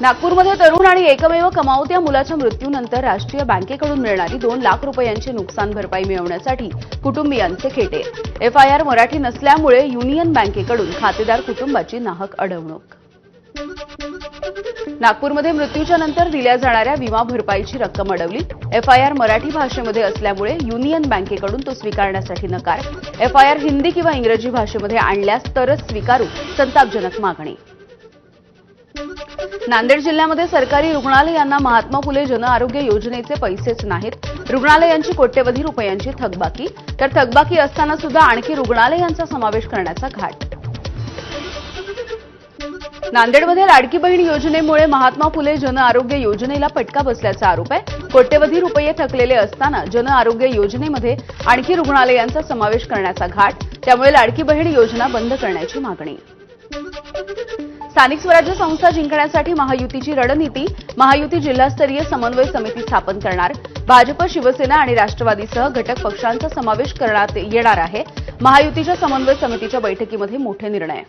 नागपूरमध्ये तरुण आणि एकमेव कमावत्या मुलाच्या मृत्यूनंतर राष्ट्रीय बँकेकडून मिळणारी दोन लाख रुपयांची नुकसान भरपाई मिळवण्यासाठी कुटुंबियांचे खेटे. एफआयआर मराठी नसल्यामुळे युनियन बँकेकडून खातेदार कुटुंबाची नाहक अडवणूक. नागपूरमध्ये मृत्यूच्या नंतर दिल्या जाणाऱ्या विमा भरपाईची रक्कम अडवली. एफआयआर मराठी भाषेमध्ये असल्यामुळे युनियन बँकेकडून तो स्वीकारण्यासाठी नकार. एफआयआर हिंदी किंवा इंग्रजी भाषेमध्ये आणल्यास तरच स्वीकारू संतापजनक मागणी. नांदेड जिल्ह्यामध्ये सरकारी रुग्णालयांना महात्मा फुले जन आरोग्य योजनेचे पैसेच नाहीत. रुग्णालयांची कोट्यवधी रुपयांची थकबाकी. तर थकबाकी असताना सुद्धा आणखी रुग्णालयांचा समावेश करण्याचा घाट. नांदेडमध्ये लाडकी बहीण योजनेमुळे महात्मा फुले जन आरोग्य योजनेला फटका बसल्याचा आरोप आहे. कोट्यवधी रुपये थकलेले असताना जन आरोग्य योजनेमध्ये आणखी रुग्णालयांचा समावेश करण्याचा घाट. त्यामुळे लाडकी बहीण योजना बंद करण्याची मागणी. स्थानिक स्वराज्य संस्था जिंकण्यासाठी महायुतीची रणनीती महायुती जिल्हास्तरीय समन्वय समिती स्थापन करणार. भाजप शिवसेना आणि राष्ट्रवादीसह घटक पक्षांचा समावेश करण्यात येणार आहे. महायुतीच्या समन्वय समितीच्या बैठकीमध्ये मोठे निर्णय.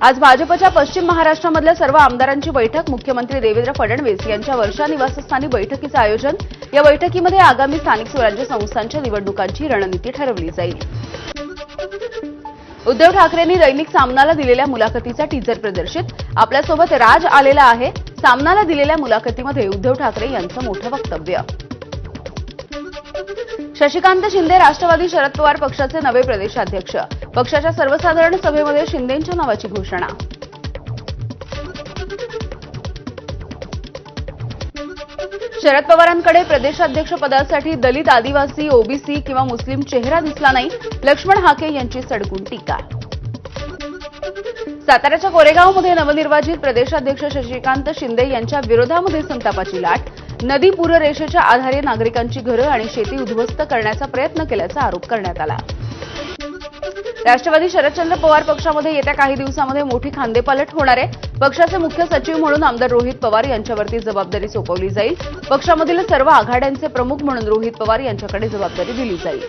आज भाजपच्या पश्चिम महाराष्ट्रामधल्या सर्व आमदारांची बैठक मुख्यमंत्री देवेंद्र फडणवीस यांच्या वर्षा निवासस्थानी बैठकीचं आयोजन. या बैठकीमध्ये आगामी स्थानिक स्वराज्य संस्थांच्या निवडणुकांची रणनीती ठरवली जाईल. उद्धव ठाकरेंनी दैनिक सामनाला दिलेल्या मुलाखतीचा टीजर प्रदर्शित. आपल्यासोबत राज आलेला आहे. सामनाला दिलेल्या मुलाखतीमध्ये उद्धव ठाकरे यांचं मोठं वक्तव्य. शशिकांत शिंदे राष्ट्रवादी शरद पवार पक्षाचे नवे प्रदेशाध्यक्ष. पक्षाच्या सर्वसाधारण सभेमध्ये शिंदेंच्या नावाची घोषणा. शरद पवारांकडे प्रदेशाध्यक्ष पदासाठी दलित आदिवासी ओबीसी किंवा मुस्लिम चेहरा दिसला नाही लक्ष्मण हाके यांची सडकून टीका. साताऱ्याच्या कोरेगावमध्ये नवनिर्वाचित प्रदेशाध्यक्ष शशिकांत शिंदे यांच्या विरोधामध्ये संतापाची लाट नदी पूररेषेच्या आधारे नागरिकांची घरं आणि शेती उद्ध्वस्त करण्याचा प्रयत्न केल्याचा आरोप करण्यात आला. राष्ट्रवादी शरदचंद्र पवार पक्षामध्ये येत्या काही दिवसामध्ये मोठी खांदेपालट होणार आहे. पक्षाचे मुख्य सचिव म्हणून आमदार रोहित पवार यांच्यावरती जबाबदारी सोपवली जाईल. पक्षामधील सर्व आघाड्यांचे प्रमुख म्हणून रोहित पवार यांच्याकडे जबाबदारी दिली जाईल.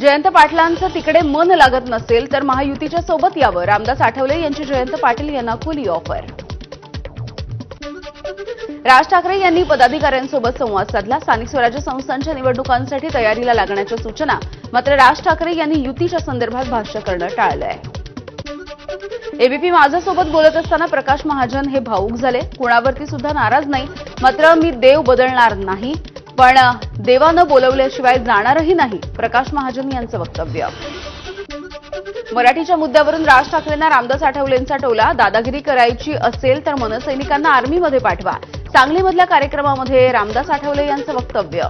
जयंत पाटलांचं तिकडे मन लागत नसेल तर महायुतीच्या सोबत यावं. रामदास आठवले यांची जयंत पाटील यांना खुली ऑफर. राज ठाकरे यांनी पदाधिकाऱ्यांसोबत संवाद साधला. स्थानिक स्वराज्य संस्थांच्या निवडणुकांसाठी तयारीला लागण्याच्या सूचना मात्र राज ठाकरे यांनी युतीच्या संदर्भात भाष्य करणं टाळलंय. एबीपी माझ्यासोबत बोलत असताना प्रकाश महाजन हे भाऊक झाले. कुणावरती सुद्धा नाराज नाही. मात्र मी देव बदलणार नाही. पण देवानं बोलवल्याशिवाय जाणारही नाही प्रकाश महाजन यांचं वक्तव्य. मराठीच्या मुद्द्यावरून राज ठाकरेंना रामदास आठवलेंचा टोला. दादागिरी करायची असेल तर मनसैनिकांना आर्मीमध्ये पाठवा. सांगलीमधल्या कार्यक्रमामध्ये रामदास आठवले यांचं वक्तव्य.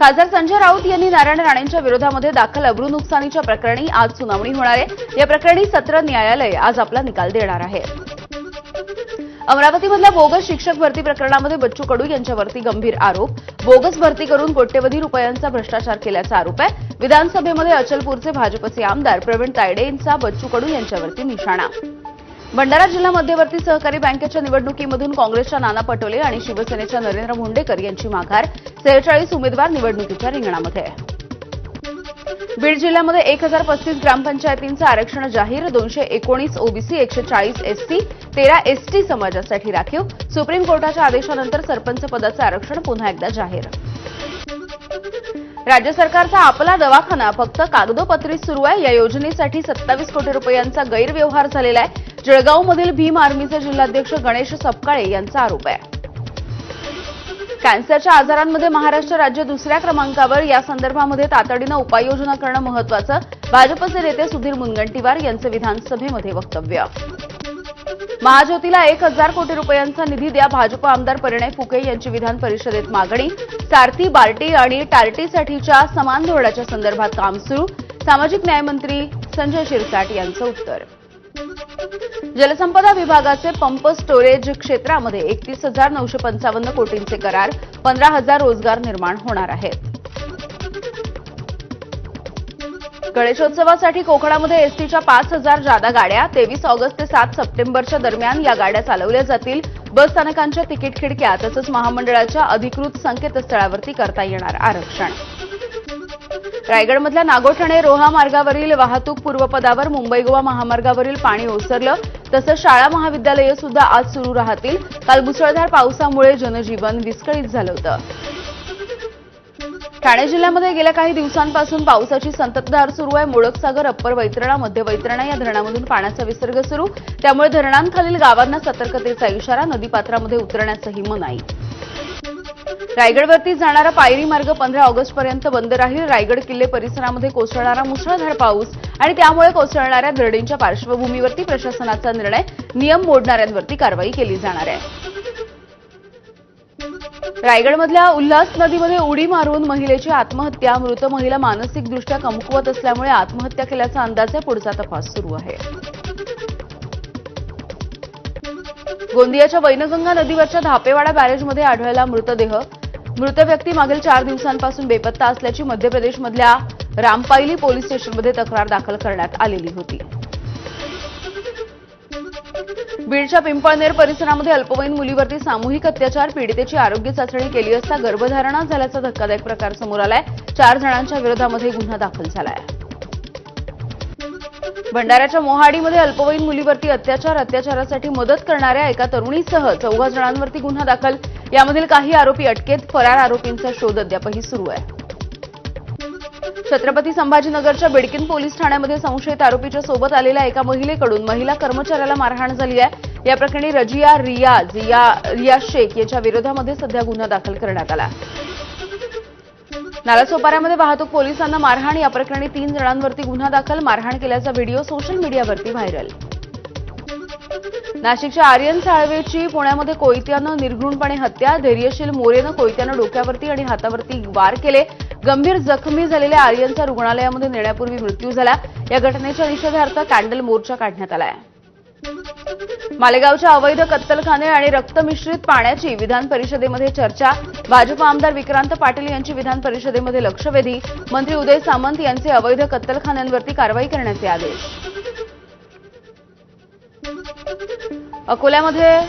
खासदार संजय राऊत यांनी नारायण राणेंच्या विरोधामध्ये दाखल अब्रू नुकसानीच्या प्रकरणी आज सुनावणी होणार आहे. या प्रकरणी सत्र न्यायालय आज आपला निकाल देणार आहे. अमरावतीमधल्या बोगस शिक्षक भरती प्रकरणामध्ये बच्चू कडू यांच्यावरती गंभीर आरोप. बोगस भरती करून कोट्यवधी रुपयांचा भ्रष्टाचार केल्याचा आरोप आहे. विधानसभेमध्ये अचलपूरचे भाजपचे आमदार प्रवीण तायडे यांचा बच्चू कडू यांच्यावरती निशाणा. भंडारा जिल्हा मध्यवर्ती सहकारी बँकेच्या निवडणुकीमधून काँग्रेसच्या नाना पटोले आणि शिवसेनेच्या नरेंद्र मुंडेकर यांची माघार सेहेचाळीस उमेदवार निवडणुकीच्या रिंगणामध्ये बीड जिल्ह्यामध्ये एक हजार पस्तीस ग्रामपंचायतींचं आरक्षण जाहीर दोनशे एकोणीस ओबीसी एकशे चाळीस एससी तेरा एसटी समाजासाठी राखीव. सुप्रीम कोर्टाच्या आदेशानंतर सरपंच पदाचं आरक्षण पुन्हा एकदा जाहीर. राज्य सरकारचा आपला दवाखाना फक्त कागदोपत्रीत सुरू आहे. या योजनेसाठी सत्तावीस कोटी रुपयांचा गैरव्यवहार झालेला आहे. जळगावमधील भीम आर्मीचे जिल्हाध्यक्ष गणेश सपकाळे यांचा आरोप आहे. कॅन्सरच्या आजारांमध्ये महाराष्ट्र राज्य दुसऱ्या क्रमांकावर या संदर्भामध्ये तातडीनं उपाययोजना करणं महत्वाचं भाजपचे नेते सुधीर मुनगंटीवार यांचं विधानसभेमध्ये वक्तव्य. महाज्योतीला एक हजार कोटी रुपयांचा निधी द्या भाजप आमदार परिणय फुके यांची विधान परिषदेत मागणी सारथी बार्टी आणि टार्टीसाठीच्या समान धोरणाच्या संदर्भात काम सुरू सामाजिक न्यायमंत्री संजय शिरसाट यांचं उत्तर. जलसंपदा विभागाचे पंप स्टोरेज क्षेत्रामध्ये एकतीस हजार नऊशे पंचावन्न कोटींचे करार पंधरा हजार रोजगार निर्माण होणार आहेत. गणेशोत्सवासाठी कोकणामध्ये एसटीच्या पाच हजार जादा गाड्या तेवीस ऑगस्ट ते सात सप्टेंबरच्या दरम्यान या गाड्या चालवल्या जातील. बस स्थानकांच्या तिकीट खिडक्या तसंच महामंडळाच्या अधिकृत संकेतस्थळावरती करता येणार आरक्षण. रायगडमधल्या नागोठणे रोहा मार्गावरील वाहतूक पूर्वपदावर मुंबई गोवा महामार्गावरील पाणी ओसरलं. तसंच शाळा महाविद्यालयं सुद्धा आज सुरू राहतील. काल मुसळधार पावसामुळे जनजीवन विस्कळीत झालं होतं. ठाणे जिल्ह्यामध्ये गेल्या काही दिवसांपासून पावसाची संततधार सुरू आहे. मोडकसागर अप्पर वैतरणा मध्य वैतरणा या धरणामधून पाण्याचा विसर्ग सुरू. त्यामुळे धरणांखालील गावांना सतर्कतेचा इशारा नदीपात्रामध्ये उतरण्याचंही मनाई. रायगडवरती जाणारा पायरी मार्ग पंधरा ऑगस्टपर्यंत बंद राहील. रायगड किल्ले परिसरामध्ये कोसळणारा मुसळधार पाऊस आणि त्यामुळे कोसळणाऱ्या दरडींच्या पार्श्वभूमीवरती प्रशासनाचा निर्णय नियम मोडणाऱ्यांवरती कारवाई केली जाणार आहे. रायगडमधल्या उल्हास नदीमध्ये उडी मारून महिलेची आत्महत्या. मृत महिला मानसिकदृष्ट्या कमकुवत असल्यामुळे आत्महत्या केल्याचा अंदाज आहे. पुढचा तपास सुरू आहे. गोंदियाच्या वैनगंगा नदीवरच्या धापेवाडा बॅरेजमध्ये आढळला मृतदेह. मृत व्यक्ती मागील चार दिवसांपासून बेपत्ता असल्याची मध्य प्रदेशमधल्या रामपायली पोलीस स्टेशनमध्ये तक्रार दाखल करण्यात आलेली होती. बीडच्या पिंपळनेर परिसरामध्ये अल्पवयीन मुलीवरती सामूहिक अत्याचार पीडितेची आरोग्य चाचणी केली असता गर्भधारणा झाल्याचा धक्कादायक प्रकार समोर आलाय. चार जणांच्या विरोधामध्ये गुन्हा दाखल झालाय. भंडाऱ्याच्या मोहाडीमध्ये अल्पवयीन मुलीवरती अत्याचार अत्याचारासाठी मदत करणाऱ्या एका तरुणीसह चौघा जणांवरती गुन्हा दाखल. यामधील काही आरोपी अटकेत. फरार आरोपींचा शोध अद्यापही सुरू आहे. छत्रपती संभाजीनगरच्या बिडकिन पोलीस ठाण्यामध्ये संशयित आरोपीच्या सोबत आलेल्या एका महिलेकडून महिला कर्मचाऱ्याला मारहाण झाली आहे. या प्रकरणी रजिया रियाज या रिया शेख याच्या विरोधामध्ये सध्या गुन्हा दाखल करण्यात आला नालासोपाऱ्यामध्ये वाहतूक पोलिसांना मारहाण या प्रकरणी तीन जणांवरती गुन्हा दाखल. मारहाण केल्याचा व्हिडिओ सोशल मीडियावरती व्हायरल. नाशिकच्या आर्यन साळवेची पुण्यामध्ये कोयत्यानं निर्घृणपणे हत्या धैर्यशील मोरेनं कोयत्यानं डोक्यावरती आणि हातावरती वार केले. गंभीर जखमी झालेल्या आर्यनचा रुग्णालयामध्ये नेण्यापूर्वी मृत्यू झाला. या घटनेच्या निषेधार्थ कॅन्डल मोर्चा काढण्यात आलाय. मालेगावच्या अवैध कत्तलखाने आणि रक्तमिश्रित पाण्याची विधान परिषदेमध्ये चर्चा. भाजप आमदार विक्रांत पाटील यांची विधान परिषदेमध्ये लक्षवेधी. मंत्री उदय सामंत यांचे अवैध कत्तलखान्यांवरती कारवाई करण्याचे आदेश. अकोल्यामध्ये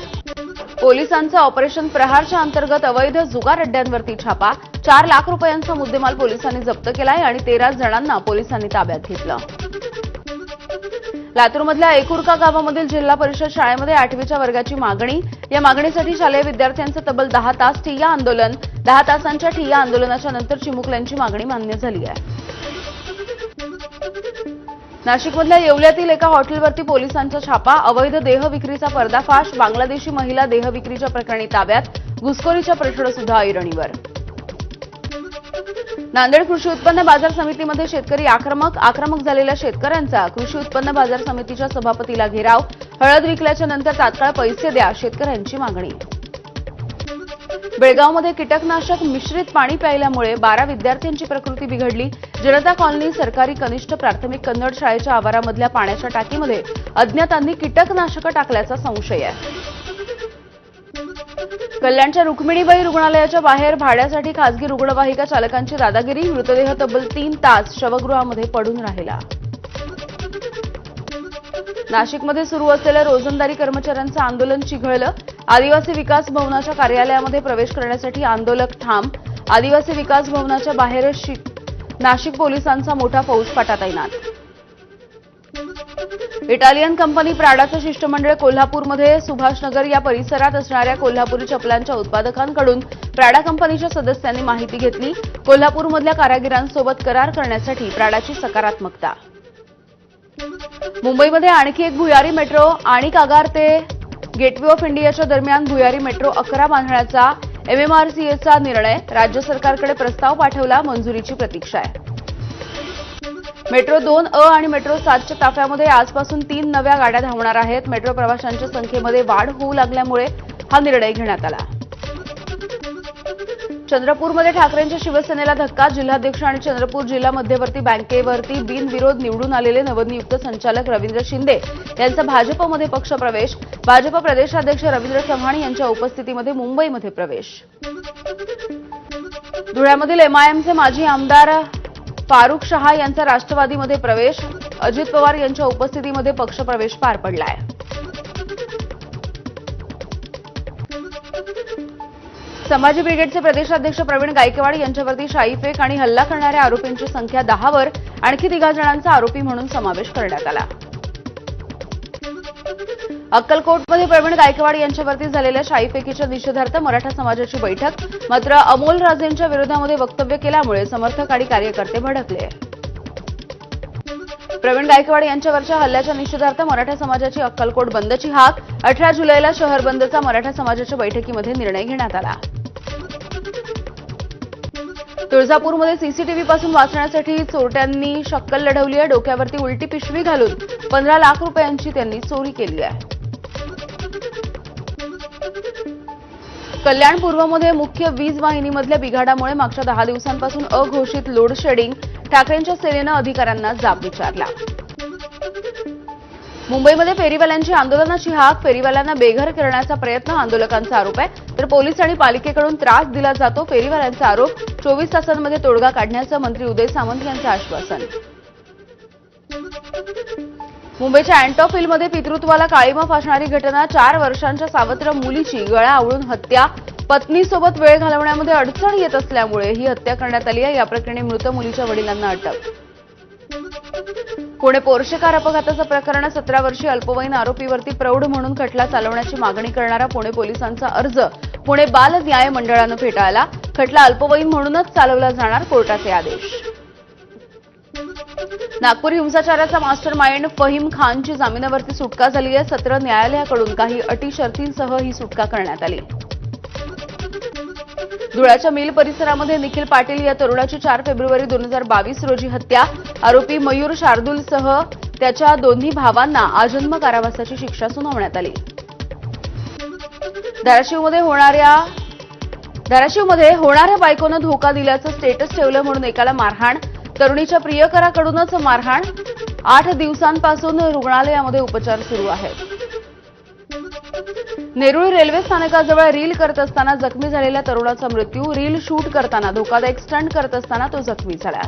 पोलिसांचा ऑपरेशन प्रहारच्या अंतर्गत अवैध जुगार अड्ड्यांवरती छापा. चार लाख रुपयांचा मुद्देमाल पोलिसांनी जप्त केलाय आणि तेरा जणांना पोलिसांनी ताब्यात घेतलं. लातूरमधल्या एकुरका गावामधील जिल्हा परिषद शाळेमध्ये आठवीच्या वर्गाची मागणी. या मागणीसाठी शालेय विद्यार्थ्यांचं तब्बल दहा तास ठिय्या आंदोलन. दहा तासांच्या ठिय्या आंदोलनाच्या नंतर चिमुकल्यांची मागणी मान्य झाली आहे. नाशिकमधल्या येवल्यातील एका हॉटेलवरती पोलिसांचा छापा अवैध देह विक्रीचा पर्दाफाश बांगलादेशी महिला देह विक्रीच्या प्रकरणी ताब्यात घुसखोरीचा प्रश्न सुद्धा ऐरणीवर. नांदेड कृषी उत्पन्न बाजार समितीमध्ये शेतकरी आक्रमक आक्रमक झालेल्या शेतकऱ्यांचा कृषी उत्पन्न बाजार समितीच्या सभापतीला घेराव हळद विकल्याच्या नंतर तात्काळ पैसे द्या शेतकऱ्यांची मागणी. बेळगावमध्ये कीटकनाशक मिश्रित पाणी प्यायल्यामुळे बारा विद्यार्थ्यांची प्रकृती बिघडली. जनता कॉलनी सरकारी कनिष्ठ प्राथमिक कन्नड शाळेच्या आवारामधल्या पाण्याच्या टाकीमध्ये अज्ञातांनी कीटकनाशकं टाकल्याचा संशय आहे. कल्याणच्या रुक्मिणीबाई रुग्णालयाच्या बाहेर भाड्यासाठी खासगी रुग्णवाहिका चालकांची दादागिरी मृतदेह तब्बल तीन तास शवगृहामध्ये पडून राहिला. नाशिकमध्ये सुरू असलेल्या रोजंदारी कर्मचाऱ्यांचं आंदोलन चिघळलं. आदिवासी विकास भवनाच्या कार्यालयामध्ये प्रवेश करण्यासाठी आंदोलक ठाम. आदिवासी विकास भवनाच्या बाहेर शि- नाशिक पोलिसांचा मोठा फौजफाटा तैनात. इटालियन कंपनी प्राडाचं शिष्टमंडळ कोल्हापूरमध्ये सुभाषनगर या परिसरात असणाऱ्या कोल्हापुरी चपलांच्या उत्पादकांकडून प्राडा कंपनीच्या सदस्यांनी माहिती घेतली. कोल्हापूरमधल्या कारागिरांसोबत करार करण्यासाठी प्राडाची सकारात्मकता. मुंबईमध्ये आणखी एक भुयारी मेट्रो आणि कागार ते गेटवे ऑफ इंडियाच्या दरम्यान भुयारी मेट्रो अकरा बांधण्याचा एमएमआरसीएचा निर्णय राज्य सरकारकडे प्रस्ताव पाठवला मंजुरीची प्रतीक्षा आहे. मेट्रो दोन अ आणि मेट्रो सातच्या ताफ्यामध्ये आजपासून तीन नव्या गाड्या धावणार आहेत. मेट्रो प्रवाशांच्या संख्येमध्ये वाढ होऊ लागल्यामुळे हा निर्णय घेण्यात आला. चंद्रपूरमध्ये ठाकरेंच्या शिवसेनेला धक्का जिल्हाध्यक्ष आणि चंद्रपूर जिल्हा मध्यवर्ती बँकेवरती बिनविरोध निवडून आलेले नवनियुक्त संचालक रवींद्र शिंदे यांचा भाजपमध्ये पक्षप्रवेश. भाजप प्रदेशाध्यक्ष रवींद्र चव्हाण यांच्या उपस्थितीमध्ये मुंबईमध्ये प्रवेश. धुळ्यामधील एमआयएमचे माजी आमदार फारुख शहा यांचा राष्ट्रवादीमध्ये प्रवेश. अजित पवार यांच्या उपस्थितीमध्ये पक्षप्रवेश पार पडलाय. संभाजी ब्रिगेडचे प्रदेशाध्यक्ष प्रवीण गायकवाड यांच्यावरती शाईफेक आणि हल्ला करणाऱ्या आरोपींची संख्या दहावर आणखी तिघा जणांचा आरोपी म्हणून समावेश करण्यात आला. अक्कलकोटमध्ये प्रवीण गायकवाड यांच्यावरती झालेल्या शाईफेकीच्या निषेधार्थ मराठा समाजाची बैठक मात्र अमोल राजेंच्या विरोधामध्ये वक्तव्य केल्यामुळे समर्थक आणि कार्यकर्ते भडकले. प्रवीण गायकवाड यांच्यावरच्या हल्ल्याच्या निषेधार्थ मराठा समाजाची अक्कलकोट बंदची हाक अठरा जुलैला शहर बंदचा मराठा समाजाच्या बैठकीमध्ये निर्णय घेण्यात आला. तुळजापूरमध्ये सीसीटीव्ही पासून वाचण्यासाठी चोरट्यांनी शक्कल लढवली आहे. डोक्यावरती उलटी पिशवी घालून पंधरा लाख रुपयांची त्यांनी चोरी केली आहे. कल्याण पूर्वमध्ये मुख्य वीज वाहिनीमधल्या बिघाडामुळे मागच्या दहा दिवसांपासून अघोषित लोड शेडिंग ठाकरेंच्या सेनेनं अधिकाऱ्यांना जाब विचारला. मुंबईमध्ये फेरीवाल्यांची आंदोलनाची हाक फेरीवाल्यांना बेघर करण्याचा प्रयत्न आंदोलकांचा आरोप आहे. तर पोलीस आणि पालिकेकडून त्रास दिला जातो फेरीवाल्यांचा आरोप चोवीस तासांमध्ये तोडगा काढण्याचं मंत्री उदय सामंत यांचं आश्वासन. मुंबईच्या अँटॉप हिलमध्ये पितृत्वाला काळीमा फासणारी घटना चार वर्षांच्या सावत्र मुलीची गळा आवळून हत्या पत्नीसोबत वेळ घालवण्यामध्ये अडचण येत असल्यामुळे ही हत्या करण्यात आली आहे. या प्रकरणी मृत मुलीच्या वडिलांना अटक. पुणे पोर्शे कार अपघाताचं प्रकरण सतरा वर्षीय अल्पवयीन आरोपीवरती प्रौढ म्हणून खटला चालवण्याची मागणी करणारा पुणे पोलिसांचा अर्ज पुणे बाल न्याय मंडळानं फेटाळला. खटला अल्पवयीन म्हणूनच चालवला जाणार कोर्टाचे आदेश. नागपूर हिंसाचाराचा मास्टर माइंड फहीम खानची जामिनावरती सुटका झाली आहे. सत्र न्यायालयाकडून काही अटी शर्तींसह ही सुटका करण्यात आली. धुळ्याच्या मिल परिसरामध्ये निखिल पाटील या तरुणाची चार फेब्रुवारी दोन हजार बावीस रोजी हत्या. आरोपी मयूर शार्दूलसह त्याच्या दोन्ही भावांना आजन्म कारावासाची शिक्षा सुनावण्यात आली. धाराशिवमध्ये होणाऱ्या धाराशिवमध्ये होणाऱ्या बायकोनं धोका दिल्याचं स्टेटस ठेवलं म्हणून एकाला मारहाण. तरुणीच्या प्रियकराकडूनच मारहाण. आठ दिवसांपासून रुग्णालयामध्ये उपचार सुरू आहेत. नेरुळ रेल्वे स्थानकाजवळ रील करत असताना जखमी झालेल्या तरुणाचा मृत्यू. रील शूट करताना धोकादायक स्टंट करत असताना तो जखमी झाला.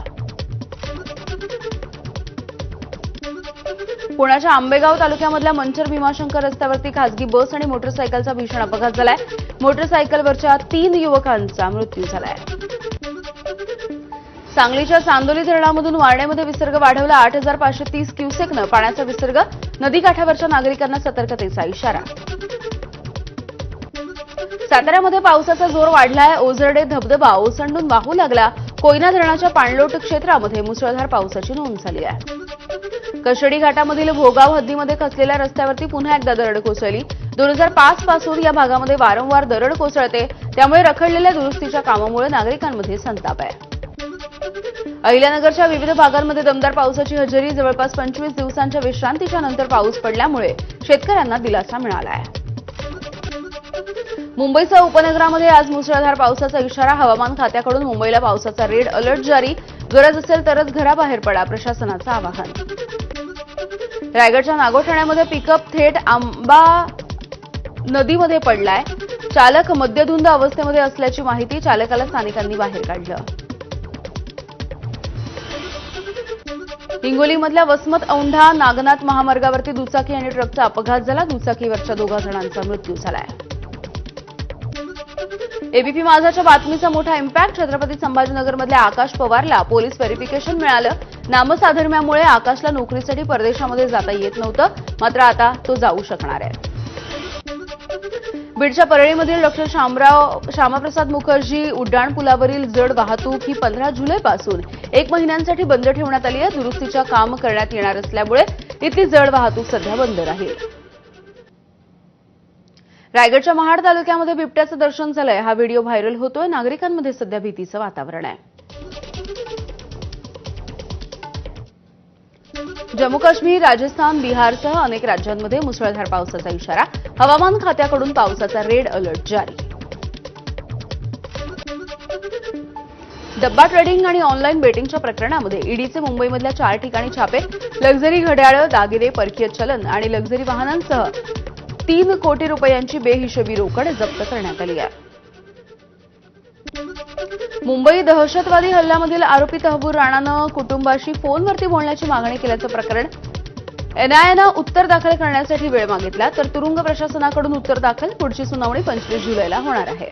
पुण्याच्या आंबेगाव तालुक्यामधल्या मंचर भीमाशंकर रस्त्यावरती खासगी बस आणि मोटरसायकलचा भीषण अपघात झालाय. मोटरसायकलवरच्या तीन युवकांचा मृत्यू झालाय. सांगलीच्या चांदोली धरणामधून वारणेमध्ये विसर्ग वाढवला आठ हजार पाचशे तीस क्युसेकनं. पाण्याचा विसर्ग नदीकाठावरच्या नागरिकांना सतर्कतेचा इशारा. साताऱ्यामध्ये पावसाचा जोर वाढलाय. ओझरडे धबधबा ओसंडून वाहू लागला. कोयना धरणाच्या पाणलोट क्षेत्रामध्ये मुसळधार पावसाची नोंद झाली आहे. कशेडी घाटामधील भोगाव हद्दीमध्ये खचलेल्या रस्त्यावरती पुन्हा एकदा दरड कोसळली. दोन हजार पाच पासून या भागामध्ये वारंवार दरड कोसळते. त्यामुळे रखडलेल्या दुरुस्तीच्या कामामुळे नागरिकांमध्ये संताप आहे. अहिल्यानगरच्या विविध भागांमध्ये दमदार पावसाची हजेरी. जवळपास पंचवीस दिवसांच्या विश्रांतीच्या नंतर पाऊस पडल्यामुळे शेतकऱ्यांना दिलासा मिळाला आहे मुंबईसह उपनगरामध्ये आज मुसळधार पावसाचा इशारा. हवामान खात्याकडून मुंबईला पावसाचा रेड अलर्ट जारी. गरज असेल तरच घराबाहेर पडा प्रशासनाचं आवाहन. रायगडच्या नागोठाण्यामध्ये पिकअप थेट आंबा नदीमध्ये पडलाय. चालक मद्यधुंद अवस्थेमध्ये असल्याची माहिती चालकाला स्थानिकांनी बाहेर काढलं. हिंगोलीमधल्या वसमत औंढा नागनाथ महामार्गावरती दुचाकी आणि ट्रकचा अपघात झाला. दुचाकीवरच्या दोघा जणांचा मृत्यू झालाय. एबीपी माझाच्या बातमीचा मोठा इम्पॅक्ट छत्रपती संभाजीनगरमधल्या आकाश पवारला पोलीस व्हेरिफिकेशन मिळालं. नामसाधर्म्यामुळे आकाशला नोकरीसाठी परदेशामध्ये जाता येत नव्हतं मात्र आता तो जाऊ शकणार आहे. बीडच्या परळीमधील डॉक्टर शामराव श्यामाप्रसाद मुखर्जी उड्डाणपुलावरील जड वाहतूक ही पंधरा जुलैपासून एक महिन्यांसाठी बंद ठेवण्यात आली आहे. दुरुस्तीच्या काम करण्यात येणार असल्यामुळे इथली जड वाहतूक सध्या बंद राहील. रायगडच्या महाड तालुक्यामध्ये बिबट्याचं दर्शन झालंय. हा व्हिडिओ व्हायरल होतोय. नागरिकांमध्ये सध्या भीतीचं वातावरण आहे. जम्मू काश्मीर राजस्थान बिहारसह अनेक राज्यांमध्ये मुसळधार पावसाचा इशारा. हवामान खात्याकडून पावसाचा रेड अलर्ट जारी. डब्बा ट्रेडिंग आणि ऑनलाईन बेटिंगच्या प्रकरणामध्ये ईडीचे मुंबईमधल्या चार ठिकाणी छापे. लक्झरी घड्याळं दागिने परकीय चलन आणि लक्झरी वाहनांसह तीन कोटी रुपयांची बेहिशोबी रोकड जप्त करण्यात आली आहे. मुंबई दहशतवादी हल्ल्यामधील आरोपी तहबूर राणानं कुटुंबाशी फोनवरती बोलण्याची मागणी केल्याचं प्रकरण एनआयएनं उत्तर दाखल करण्यासाठी वेळ मागितला तर तुरुंग प्रशासनाकडून उत्तर दाखल पुढची सुनावणी पंचवीस जुलैला होणार आहे.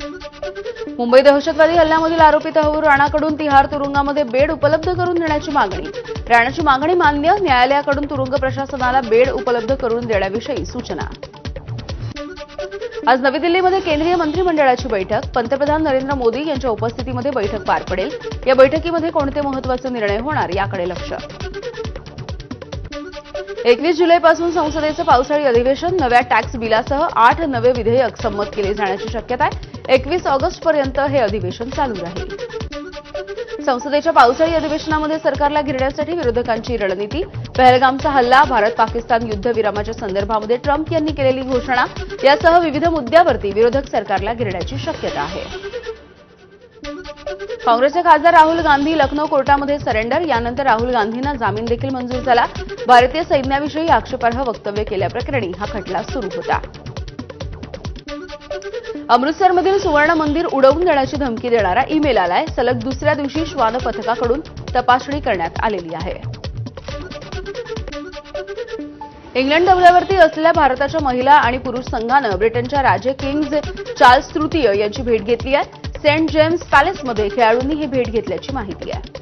मुंबई दहशतवादी हल्ल्यामधील आरोपी तहवूर राणाकडून तिहार तुरुंगामध्ये बेड उपलब्ध करून देण्याची मागणी. राणाची मागणी मान्य न्यायालयाकडून तुरुंग प्रशासनाला बेड उपलब्ध करून देण्याविषयी सूचना. आज नवी दिल्लीमध्ये केंद्रीय मंत्रिमंडळाची बैठक. पंतप्रधान नरेंद्र मोदी यांच्या उपस्थितीमध्ये बैठक पार पडेल. या बैठकीमध्ये कोणते महत्त्वाचे निर्णय होणार याकडे लक्ष. एकवीस जुलैपासून संसदेचं पावसाळी अधिवेशन नव्या टॅक्स बिलासह आठ नवे विधेयक संमत केले जाण्याची शक्यता आहे. एकवीस ऑगस्टपर्यंत हे अधिवेशन चालू राहील. संसदेच्या पावसाळी अधिवेशनामध्ये सरकारला घेरण्यासाठी विरोधकांची रणनीती पहलगामचा हल्ला भारत पाकिस्तान युद्धविरामाच्या संदर्भामध्ये ट्रम्प यांनी केलेली घोषणा यासह विविध मुद्द्यावरती विरोधक सरकारला घेरण्याची शक्यता आहे. काँग्रेसचे खासदार राहुल गांधी लखनौ कोर्टामध्ये सरेंडर यानंतर राहुल गांधींना जामीन देखील मंजूर झाला. भारतीय सैन्याविषयी आक्षेपार्ह वक्तव्य केल्याप्रकरणी हा खटला सुरू होता. अमृतसरमधील सुवर्ण मंदिर उडवून देण्याची धमकी देणारा ईमेल आलाय. सलग दुसऱ्या दिवशी श्वान पथकाकडून तपासणी करण्यात आलेली आहे. इंग्लंड दौऱ्यावरती असलेल्या भारताच्या महिला आणि पुरुष संघानं ब्रिटनच्या राजे किंग्ज चार्ल्स तृतीय यांची भेट घेतली आहे. सेंट जेम्स पॅलेसमध्ये खेळाडूंनी ही भेट घेतल्याची माहिती आहे.